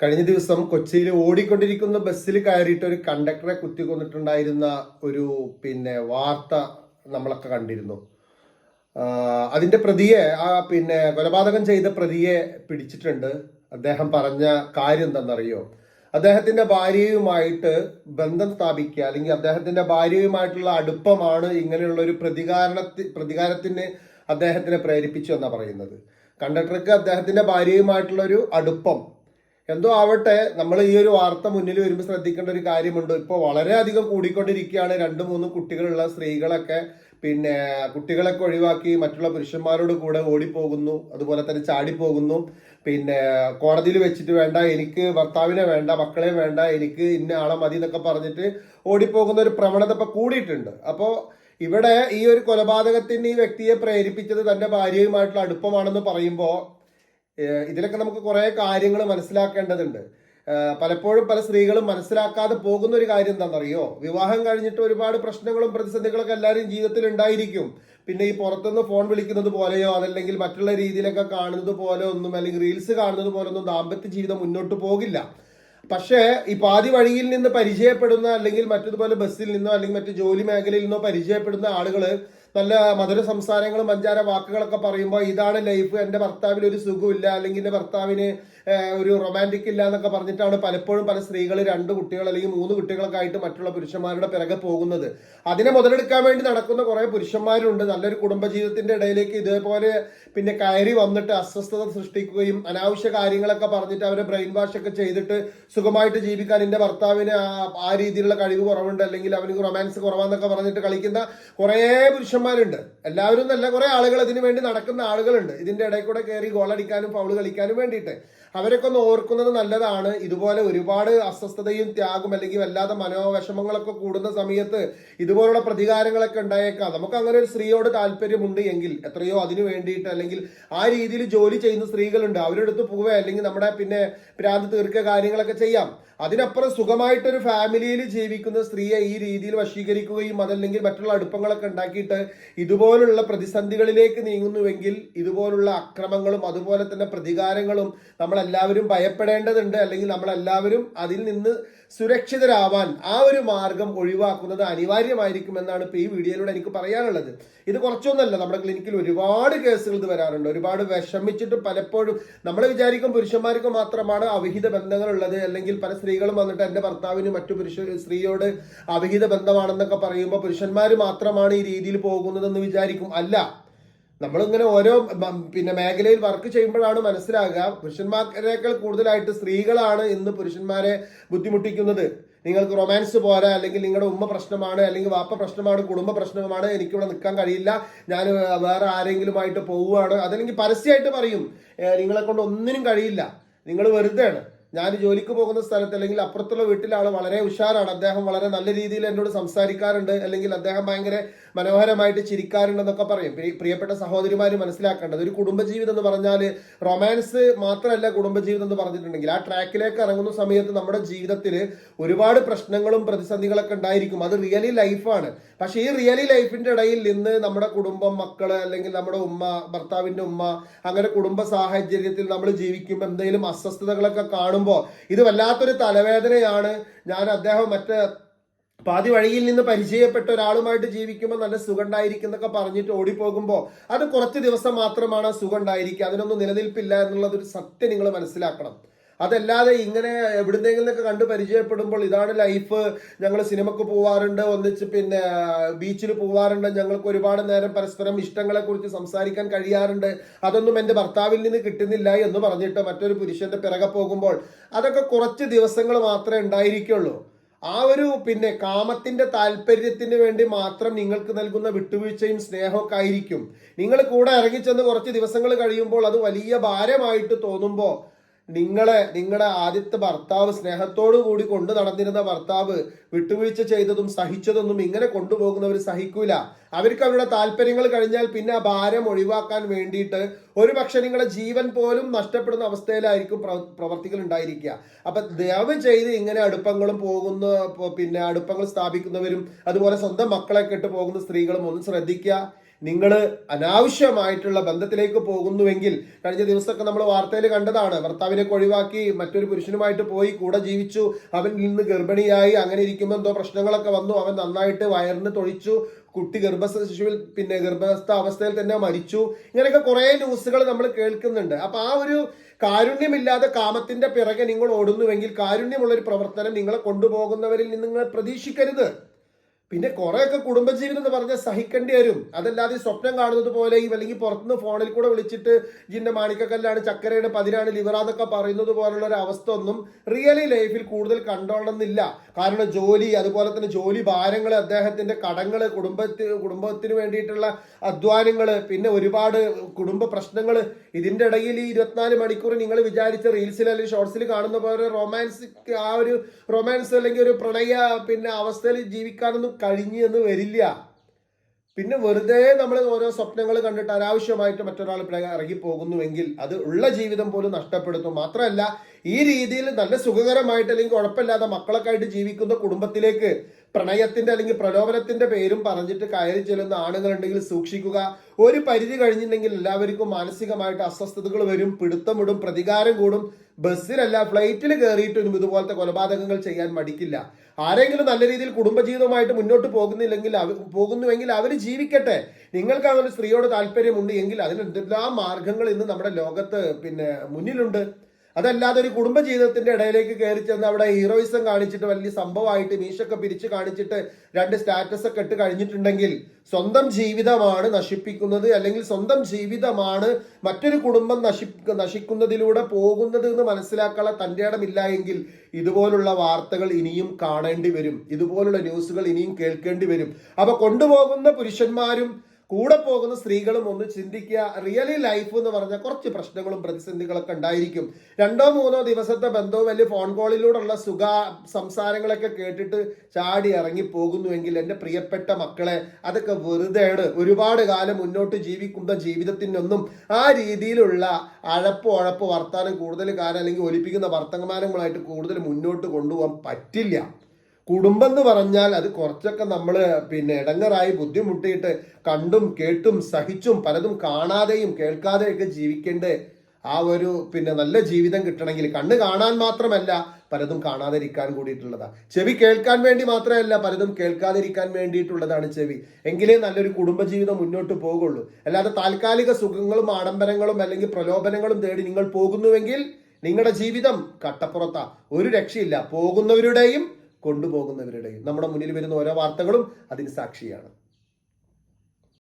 കഴിഞ്ഞ ദിവസം കൊച്ചിയിൽ ഓടിക്കൊണ്ടിരിക്കുന്ന ബസ്സിൽ കയറിയിട്ട് ഒരു കണ്ടക്ടറെ കുത്തിക്കൊന്നിട്ടുണ്ടായിരുന്ന ഒരു പിന്നെ വാർത്ത നമ്മളൊക്കെ കണ്ടിരുന്നു. അതിന്റെ പ്രതിയെ ആ പിന്നെ കൊലപാതകം ചെയ്ത പ്രതിയെ പിടിച്ചിട്ടുണ്ട്. അദ്ദേഹം പറഞ്ഞ കാര്യം എന്താണെന്നറിയോ? അദ്ദേഹത്തിന്റെ ഭാര്യയുമായിട്ട് ബന്ധം സ്ഥാപിക്കുക അല്ലെങ്കിൽ അദ്ദേഹത്തിന്റെ ഭാര്യയുമായിട്ടുള്ള അടുപ്പമാണ് ഇങ്ങനെയുള്ള ഒരു പ്രതികാരണത്തി പ്രതികാരത്തിന് അദ്ദേഹത്തിനെ പ്രേരിപ്പിച്ചു എന്നാണ് പറയുന്നത്. കണ്ടക്ടർക്ക് അദ്ദേഹത്തിന്റെ ഭാര്യയുമായിട്ടുള്ള ഒരു അടുപ്പം എന്തോ ആവട്ടെ നമ്മൾ ഈ ഒരു വാർത്ത മുന്നിൽ വരുമ്പോൾ ശ്രദ്ധിക്കേണ്ട ഒരു കാര്യമുണ്ട്. ഇപ്പോൾ വളരെയധികം കൂടിക്കൊണ്ടിരിക്കുകയാണ്. രണ്ട് മൂന്ന് കുട്ടികളുള്ള സ്ത്രീകളൊക്കെ. പിന്നെ കുട്ടികളൊക്കെ ഒഴിവാക്കി മറ്റുള്ള പുരുഷന്മാരോട് കൂടെ ഓടിപ്പോകുന്നു. അതുപോലെ തന്നെ ചാടിപ്പോകുന്നു. പിന്നെ കോടതിയിൽ വെച്ചിട്ട് വേണ്ട എനിക്ക് ഭർത്താവിനെ വേണ്ട മക്കളെ വേണ്ട എനിക്ക് ഇന്ന ആളെ മതി എന്നൊക്കെ പറഞ്ഞിട്ട് ഓടിപ്പോകുന്ന ഒരു പ്രവണത ഇപ്പൊ കൂടിയിട്ടുണ്ട്. അപ്പോൾ ഇവിടെ ഈ ഒരു കൊലപാതകത്തിന് ഈ വ്യക്തിയെ പ്രേരിപ്പിച്ചത് തന്റെ ഭാര്യയുമായിട്ടുള്ള അടുപ്പമാണെന്ന് പറയുമ്പോൾ ഇതിലൊക്കെ നമുക്ക് കുറെ കാര്യങ്ങൾ മനസ്സിലാക്കേണ്ടതുണ്ട്. പലപ്പോഴും പല സ്ത്രീകളും മനസ്സിലാക്കാതെ പോകുന്ന ഒരു കാര്യം എന്താണെന്നറിയോ? വിവാഹം കഴിഞ്ഞിട്ട് ഒരുപാട് പ്രശ്നങ്ങളും പ്രതിസന്ധികളൊക്കെ എല്ലാവരും ജീവിതത്തിൽ ഉണ്ടായിരിക്കും. പിന്നെ ഈ പുറത്തുനിന്ന് ഫോൺ വിളിക്കുന്നത് പോലെയോ അതല്ലെങ്കിൽ മറ്റുള്ള രീതിയിലൊക്കെ കാണുന്നത് പോലെ ഒന്നും അല്ലെങ്കിൽ റീൽസ് കാണുന്നത് പോലെ ഒന്നും ദാമ്പത്യ ജീവിതം മുന്നോട്ട് പോകില്ല. പക്ഷേ ഈ പാതി വഴിയിൽ നിന്ന് പരിചയപ്പെടുന്ന അല്ലെങ്കിൽ മറ്റതുപോലെ ബസ്സിൽ നിന്നോ അല്ലെങ്കിൽ മറ്റു ജോലി മേഖലയിൽ നിന്നോ പരിചയപ്പെടുന്ന ആളുകൾ നല്ല മധുര സംസാരങ്ങളും പഞ്ചാര വാക്കുകളൊക്കെ പറയുമ്പോൾ ഇതാണ് ലൈഫ് എന്റെ ഭർത്താവിന് ഒരു സുഖമില്ല അല്ലെങ്കിൽ എന്റെ ഭർത്താവിന് ഒരു റൊമാന്റിക് ഇല്ല എന്നൊക്കെ പറഞ്ഞിട്ടാണ് പലപ്പോഴും പല സ്ത്രീകൾ രണ്ട് കുട്ടികൾ അല്ലെങ്കിൽ മൂന്ന് കുട്ടികളൊക്കെ ആയിട്ട് മറ്റുള്ള പുരുഷന്മാരുടെ പിറകെ പോകുന്നത്. അതിനെ മുതലെടുക്കാൻ വേണ്ടി നടക്കുന്ന കുറേ പുരുഷന്മാരുണ്ട്. നല്ലൊരു കുടുംബജീവിതത്തിന്റെ ഇടയിലേക്ക് ഇതേപോലെ പിന്നെ കയറി വന്നിട്ട് അസ്വസ്ഥത സൃഷ്ടിക്കുകയും അനാവശ്യ കാര്യങ്ങളൊക്കെ പറഞ്ഞിട്ട് അവരെ ബ്രെയിൻ വാഷ് ഒക്കെ ചെയ്തിട്ട് സുഖമായിട്ട് ജീവിക്കാൻ എന്റെ ഭർത്താവിന് ആ- രീതിയിലുള്ള കഴിവ് കുറവുണ്ട്. അല്ലെങ്കിൽ അവന് റൊമാൻസ് കുറവാന്നൊക്കെ പറഞ്ഞിട്ട് കളിക്കുന്ന കുറേ പുരുഷന്മാരുണ്ട്. എല്ലാവരും നല്ല കുറേ ആളുകൾ ഇതിനു വേണ്ടി നടക്കുന്ന ആളുകളുണ്ട്. ഇതിന്റെ ഇടയിൽ കൂടെ കയറി ഗോളടിക്കാനും ഫൗൾ കളിക്കാനും വേണ്ടിയിട്ട്. അവരൊക്കെ ഒന്ന് ഓർക്കുന്നത് നല്ലതാണ്. ഇതുപോലെ ഒരുപാട് അസ്വസ്ഥതയും ത്യാഗം അല്ലെങ്കിൽ വല്ലാതെ മനോവിഷമങ്ങളൊക്കെ കൂടുന്ന സമയത്ത് ഇതുപോലുള്ള പ്രതികാരങ്ങളൊക്കെ ഉണ്ടായേക്കാം. നമുക്ക് അങ്ങനെ ഒരു സ്ത്രീയോട് താല്പര്യമുണ്ട് എങ്കിൽ എത്രയോ അതിനു വേണ്ടിയിട്ട് അല്ലെങ്കിൽ ആ രീതിയിൽ ജോലി ചെയ്യുന്ന സ്ത്രീകളുണ്ട്. അവരുടെ അടുത്ത് പോവുക അല്ലെങ്കിൽ നമ്മുടെ പിന്നെ പ്രാന്ത് തീർക്കുക കാര്യങ്ങളൊക്കെ ചെയ്യാം. അതിനപ്പുറം സുഖമായിട്ടൊരു ഫാമിലിയിൽ ജീവിക്കുന്ന സ്ത്രീയെ ഈ രീതിയിൽ വശീകരിക്കുകയും അതല്ലെങ്കിൽ മറ്റുള്ള അടുപ്പങ്ങളൊക്കെ ഉണ്ടാക്കിയിട്ട് ഇതുപോലുള്ള പ്രതിസന്ധികളിലേക്ക് നീങ്ങുന്നുവെങ്കിൽ ഇതുപോലുള്ള അക്രമങ്ങളും അതുപോലെ തന്നെ പ്രതികാരങ്ങളും നമ്മളെല്ലാവരും ഭയപ്പെടേണ്ടതുണ്ട്. അല്ലെങ്കിൽ നമ്മളെല്ലാവരും അതിൽ നിന്ന് സുരക്ഷിതരാവാൻ ആ ഒരു മാർഗം ഒഴിവാക്കുന്നത് അനിവാര്യമായിരിക്കുമെന്നാണ് ഇപ്പോൾ ഈ വീഡിയോയിലൂടെ എനിക്ക് പറയാനുള്ളത്. ഇത് കുറച്ചൊന്നല്ല. നമ്മുടെ ക്ലിനിക്കിൽ ഒരുപാട് കേസുകൾ ഇത് വരാറുണ്ട്. ഒരുപാട് വിഷമിച്ചിട്ട് പലപ്പോഴും നമ്മൾ വിചാരിക്കും പുരുഷന്മാർക്ക് മാത്രമാണ് അവിഹിത ബന്ധങ്ങളുള്ളത്. അല്ലെങ്കിൽ പല സ്ത്രീകളും വന്നിട്ട് എന്റെ ഭർത്താവിന് മറ്റു പുരുഷ സ്ത്രീയോട് അവിഹിത ബന്ധമാണെന്നൊക്കെ പറയുമ്പോൾ പുരുഷന്മാർ മാത്രമാണ് ഈ രീതിയിൽ പോകുന്നതെന്ന് വിചാരിക്കും. അല്ല. നമ്മളിങ്ങനെ ഓരോ പിന്നെ മേഖലയിൽ വർക്ക് ചെയ്യുമ്പോഴാണ് മനസ്സിലാകുക. പുരുഷന്മാരെക്കാൾ കൂടുതലായിട്ട് സ്ത്രീകളാണ് ഇന്ന് പുരുഷന്മാരെ ബുദ്ധിമുട്ടിക്കുന്നത്. നിങ്ങൾക്ക് റൊമാൻസ് പോരാ അല്ലെങ്കിൽ നിങ്ങളുടെ ഉമ്മ പ്രശ്നമാണ് അല്ലെങ്കിൽ വാപ്പ പ്രശ്നമാണ് കുടുംബ പ്രശ്നമാണ് എനിക്കിവിടെ നിൽക്കാൻ കഴിയില്ല ഞാൻ വേറെ ആരെങ്കിലുമായിട്ട് പോവുകയാണ്. അതല്ലെങ്കിൽ പരസ്യമായിട്ട് പറയും "ഏ, നിങ്ങളെ കൊണ്ട് ഒന്നിനും കഴിയില്ല. നിങ്ങൾ വെറുതെയാണ്. ഞാൻ ജോലിക്ക് പോകുന്ന സ്ഥലത്ത് അല്ലെങ്കിൽ അപ്പുറത്തുള്ള വീട്ടിലെ ആൾ വളരെ ഉഷാറാണ്. അദ്ദേഹം വളരെ നല്ല രീതിയിൽ എന്നോട് സംസാരിക്കാറുണ്ട്. അല്ലെങ്കിൽ അദ്ദേഹം ഭയങ്കര മനോഹരമായിട്ട് ചിരിക്കാറുണ്ടെന്നൊക്കെ പറയും. പ്രിയപ്പെട്ട സഹോദരിമാർ മനസ്സിലാക്കേണ്ടത് ഒരു കുടുംബജീവിതം എന്ന് പറഞ്ഞാൽ റൊമാൻസ് മാത്രമല്ല കുടുംബജീവിതം എന്ന് പറഞ്ഞിട്ടുണ്ടെങ്കിൽ ആ ട്രാക്കിലേക്ക് ഇറങ്ങുന്ന സമയത്ത് നമ്മുടെ ജീവിതത്തിൽ ഒരുപാട് പ്രശ്നങ്ങളും പ്രതിസന്ധികളൊക്കെ ഉണ്ടായിരിക്കും. അത് റിയലി ലൈഫാണ്. പക്ഷേ ഈ റിയലി ലൈഫിന്റെ ഇടയിൽ നിന്ന് നമ്മുടെ കുടുംബം മക്കൾ അല്ലെങ്കിൽ നമ്മുടെ ഉമ്മ ഭർത്താവിന്റെ ഉമ്മ അങ്ങനെ കുടുംബ സാഹചര്യത്തിൽ നമ്മൾ ജീവിക്കുമ്പോൾ എന്തെങ്കിലും അസ്വസ്ഥതകളൊക്കെ കാണുമ്പോൾ ഇത് വല്ലാത്തൊരു തലവേദനയാണ്. ഞാൻ അദ്ദേഹം മറ്റ് പാതി വഴിയിൽ നിന്ന് പരിചയപ്പെട്ട ഒരാളുമായിട്ട് ജീവിക്കുമ്പോൾ നല്ല സുഖം ഉണ്ടായിരിക്കും എന്നൊക്കെ പറഞ്ഞിട്ട് ഓടിപ്പോകുമ്പോൾ അത് കുറച്ച് ദിവസം മാത്രമാണ് സുഖം ഉണ്ടായിരിക്കുക. അതിനൊന്നും നിലനിൽപ്പില്ല എന്നുള്ളത് ഒരു സത്യം നിങ്ങൾ മനസ്സിലാക്കണം. അതല്ലാതെ ഇങ്ങനെ എവിടുന്നെങ്കിലൊക്കെ കണ്ട് പരിചയപ്പെടുമ്പോൾ ഇതാണ് ലൈഫ്. ഞങ്ങൾ സിനിമക്ക് പോവാറുണ്ട് ഒന്നിച്ച് പിന്നെ ബീച്ചിൽ പോവാറുണ്ട്. ഞങ്ങൾക്ക് ഒരുപാട് നേരം പരസ്പരം ഇഷ്ടങ്ങളെ കുറിച്ച് സംസാരിക്കാൻ കഴിയാറുണ്ട്. അതൊന്നും എന്റെ ഭർത്താവിൽ നിന്ന് കിട്ടുന്നില്ല എന്ന് പറഞ്ഞിട്ട് മറ്റൊരു പുരുഷന്റെ പിറകെ പോകുമ്പോൾ അതൊക്കെ കുറച്ച് ദിവസങ്ങൾ മാത്രമേ ഉണ്ടായിരിക്കുള്ളൂ. ആ ഒരു പിന്നെ കാമത്തിന്റെ താല്പര്യത്തിന് വേണ്ടി മാത്രം നിങ്ങൾക്ക് നൽകുന്ന വിട്ടുവീഴ്ചയും സ്നേഹമൊക്കെ ആയിരിക്കും. നിങ്ങൾ കൂടെ ഇറങ്ങിച്ചെന്ന് കുറച്ച് ദിവസങ്ങൾ കഴിയുമ്പോൾ അത് വലിയ ഭാരമായിട്ട് തോന്നുമ്പോൾ നിങ്ങളെ നിങ്ങളുടെ ആദ്യത്തെ ഭർത്താവ് സ്നേഹത്തോടു കൂടി കൊണ്ടു നടന്നിരുന്ന ഭർത്താവ് വിട്ടുവീഴ്ച ചെയ്തതും സഹിച്ചതൊന്നും ഇങ്ങനെ കൊണ്ടുപോകുന്നവർ സഹിക്കൂല. അവർക്ക് അവരുടെ താല്പര്യങ്ങൾ കഴിഞ്ഞാൽ പിന്നെ ആ ഭാരം ഒഴിവാക്കാൻ വേണ്ടിയിട്ട് ഒരു പക്ഷെ നിങ്ങളുടെ ജീവൻ പോലും നഷ്ടപ്പെടുന്ന അവസ്ഥയിലായിരിക്കും പ്ര- പ്രവർത്തികൾ ഉണ്ടായിരിക്കുക. അപ്പൊ ദയവ് ചെയ്ത് ഇങ്ങനെ അടുപ്പങ്ങളും പോകുന്ന പിന്നെ അടുപ്പങ്ങൾ സ്ഥാപിക്കുന്നവരും അതുപോലെ സ്വന്തം മക്കളെ കെട്ട് പോകുന്ന സ്ത്രീകളും ഒന്ന് ശ്രദ്ധിക്കുക. നിങ്ങൾ അനാവശ്യമായിട്ടുള്ള ബന്ധത്തിലേക്ക് പോകുന്നുവെങ്കിൽ കഴിഞ്ഞ ദിവസമൊക്കെ നമ്മൾ വാർത്തയിൽ കണ്ടതാണ്. ഭർത്താവിനെ ഒഴിവാക്കി മറ്റൊരു പുരുഷനുമായിട്ട് പോയി കൂടെ ജീവിച്ചു. അവൻ നിന്ന് ഗർഭിണിയായി. അങ്ങനെ ഇരിക്കുമ്പോൾ എന്തോ പ്രശ്നങ്ങളൊക്കെ വന്നു. അവൻ നന്നായിട്ട് വയറിന് തൊഴിച്ചു. കുട്ടി ഗർഭസ്ഥ ശിശുവിൽ പിന്നെ ഗർഭസ്ഥ അവസ്ഥയിൽ തന്നെ മരിച്ചു. ഇങ്ങനെയൊക്കെ കുറേ ന്യൂസുകൾ നമ്മൾ കേൾക്കുന്നുണ്ട്. അപ്പൊ ആ ഒരു കാരുണ്യമില്ലാതെ കാമത്തിന്റെ പിറകെ നിങ്ങൾ ഓടുന്നുവെങ്കിൽ കാരുണ്യമുള്ള ഒരു പ്രവർത്തനം നിങ്ങളെ കൊണ്ടുപോകുന്നവരിൽ നിന്ന് നിങ്ങൾ പ്രതീക്ഷിക്കരുത്. പിന്നെ കുറെയൊക്കെ കുടുംബജീവിതം എന്ന് പറഞ്ഞാൽ സഹിക്കേണ്ടി വരും. അതല്ലാതെ സ്വപ്നം കാണുന്നത് പോലെ ഈ അല്ലെങ്കിൽ പുറത്തുനിന്ന് ഫോണിൽ കൂടെ വിളിച്ചിട്ട് ജിന്റെ മാണിക്കക്കല്ലാണ് ചക്കരയുടെ പതിനാണ് ലിവറാന്നൊക്കെ പറയുന്നത് പോലുള്ള ഒരു അവസ്ഥ ഒന്നും റിയലി ലൈഫിൽ കൂടുതൽ കണ്ടോളണമെന്നില്ല. കാരണം ജോലി അതുപോലെ തന്നെ ജോലി ഭാരങ്ങൾ അദ്ദേഹത്തിന്റെ കടങ്ങൾ കുടുംബത്തിന് കുടുംബത്തിന് വേണ്ടിയിട്ടുള്ള അധ്വാനങ്ങൾ പിന്നെ ഒരുപാട് കുടുംബ പ്രശ്നങ്ങൾ ഇതിന്റെ ഇടയിൽ ഈ ഇരുപത്തിനാല് മണിക്കൂർ നിങ്ങൾ വിചാരിച്ച റീൽസിൽ അല്ലെങ്കിൽ ഷോർട്സിൽ കാണുന്ന പോലെ റൊമാൻസ് ആ ഒരു റൊമാൻസ് അല്ലെങ്കിൽ ഒരു പ്രണയ പിന്നെ അവസ്ഥയിൽ ജീവിക്കാനൊന്നും കഴിഞ്ഞു എന്ന് വരില്ല. പിന്നെ വെറുതെ നമ്മൾ ഓരോ സ്വപ്നങ്ങൾ കണ്ടിട്ട് അനാവശ്യമായിട്ട് മറ്റൊരാൾ ഇറങ്ങി ഇറങ്ങിപ്പോകുന്നുവെങ്കിൽ അത് ഉള്ള ജീവിതം പോലും നഷ്ടപ്പെടുത്തും മാത്രമല്ല ഈ രീതിയിൽ നല്ല സുഖകരമായിട്ട് അല്ലെങ്കിൽ കുഴപ്പമില്ലാതെ മക്കളൊക്കെ ആയിട്ട് ജീവിക്കുന്ന കുടുംബത്തിലേക്ക് പ്രണയത്തിന്റെ അല്ലെങ്കിൽ പ്രലോഭനത്തിന്റെ പേരും പറഞ്ഞിട്ട് കയറി ചെല്ലുന്ന ആണുങ്ങളുണ്ടെങ്കിൽ സൂക്ഷിക്കുക. ഒരു പരിധി കഴിഞ്ഞിട്ടുണ്ടെങ്കിൽ എല്ലാവർക്കും മാനസികമായിട്ട് അസ്വസ്ഥതകൾ വരും പിടുത്തമിടും പ്രതികാരം കൂടും. ബസ്സിലല്ല ഫ്ലൈറ്റിൽ കയറിയിട്ടും ഇതുപോലത്തെ കൊലപാതകങ്ങൾ ചെയ്യാൻ മടിക്കില്ല. ആരെങ്കിലും നല്ല രീതിയിൽ കുടുംബജീവിതമായിട്ട് മുന്നോട്ട് പോകുന്നില്ലെങ്കിൽ പോകുന്നുവെങ്കിൽ അവർ ജീവിക്കട്ടെ. നിങ്ങൾക്ക് അങ്ങനെ സ്ത്രീയോട് താല്പര്യമുണ്ട് എങ്കിൽ അതിന് മാർഗങ്ങൾ ഇന്ന് നമ്മുടെ ലോകത്ത് പിന്നെ മുന്നിലുണ്ട്. അതല്ലാതെ ഒരു കുടുംബ ജീവിതത്തിന്റെ ഇടയിലേക്ക് കയറി ചെന്ന് അവിടെ ഹീറോയിസം കാണിച്ചിട്ട് വലിയ സംഭവമായിട്ട് മീശൊക്കെ പിരിച്ച് കാണിച്ചിട്ട് രണ്ട് സ്റ്റാറ്റസ് ഒക്കെ ഇട്ട് കഴിഞ്ഞിട്ടുണ്ടെങ്കിൽ സ്വന്തം ജീവിതമാണ് നശിപ്പിക്കുന്നത് അല്ലെങ്കിൽ സ്വന്തം ജീവിതമാണ് മറ്റൊരു കുടുംബം നശി നശിക്കുന്നതിലൂടെ പോകുന്നത് എന്ന് മനസ്സിലാക്കാനുള്ള തന്റെ ഇടമില്ല എങ്കിൽ ഇതുപോലുള്ള വാർത്തകൾ ഇനിയും കാണേണ്ടി വരും. ഇതുപോലുള്ള ന്യൂസുകൾ ഇനിയും കേൾക്കേണ്ടി വരും. അപ്പൊ കൊണ്ടുപോകുന്ന പുരുഷന്മാരും കൂടെ പോകുന്ന സ്ത്രീകളും ഒന്ന് ചിന്തിക്കുക. റിയലി ലൈഫ് എന്ന് പറഞ്ഞാൽ കുറച്ച് പ്രശ്നങ്ങളും പ്രതിസന്ധികളൊക്കെ ഉണ്ടായിരിക്കും. രണ്ടോ മൂന്നോ ദിവസത്തെ ബന്ധവും വലിയ ഫോൺ കോളിലൂടെയുള്ള സുഖ സംസാരങ്ങളൊക്കെ കേട്ടിട്ട് ചാടി ഇറങ്ങി പോകുന്നുവെങ്കിൽ എന്റെ പ്രിയപ്പെട്ട മക്കളെ അതൊക്കെ വെറുതെയാണ്. ഒരുപാട് കാലം മുന്നോട്ട് ജീവിക്കുന്ന ജീവിതത്തിനൊന്നും ആ രീതിയിലുള്ള അഴപ്പ് ഉഴപ്പ് വർത്താനം കൂടുതൽ കാലം അല്ലെങ്കിൽ ഒലിപ്പിക്കുന്ന വർത്തമാനങ്ങളായിട്ട് കൂടുതൽ മുന്നോട്ട് കൊണ്ടുപോകാൻ പറ്റില്ല. കുടുംബം എന്ന് പറഞ്ഞാൽ അത് കുറച്ചൊക്കെ നമ്മൾ പിന്നെ ഇടങ്ങറായി ബുദ്ധിമുട്ടിയിട്ട് കണ്ടും കേട്ടും സഹിച്ചും പലതും കാണാതെയും കേൾക്കാതെയൊക്കെ ജീവിക്കേണ്ട ആ ഒരു പിന്നെ നല്ല ജീവിതം കിട്ടണമെങ്കിൽ കണ്ണ് കാണാൻ മാത്രമല്ല പലതും കാണാതിരിക്കാൻ കൂടിയിട്ടുള്ളതാ. ചെവി കേൾക്കാൻ വേണ്ടി മാത്രമല്ല പലതും കേൾക്കാതിരിക്കാൻ വേണ്ടിയിട്ടുള്ളതാണ് ചെവി. എങ്കിലേ നല്ലൊരു കുടുംബജീവിതം മുന്നോട്ട് പോകുള്ളൂ. അല്ലാതെ താൽക്കാലിക സുഖങ്ങളും ആഡംബരങ്ങളും അല്ലെങ്കിൽ പ്രലോഭനങ്ങളും തേടി നിങ്ങൾ പോകുന്നുവെങ്കിൽ നിങ്ങളുടെ ജീവിതം കട്ടപ്പുറത്താ. ഒരു രക്ഷയില്ല. പോകുന്നവരുടെയും കൊണ്ടുപോകുന്നവരുടെയും നമ്മുടെ മുന്നിൽ വരുന്ന ഓരോ വാർത്തകളും അതിന് സാക്ഷിയാണ്.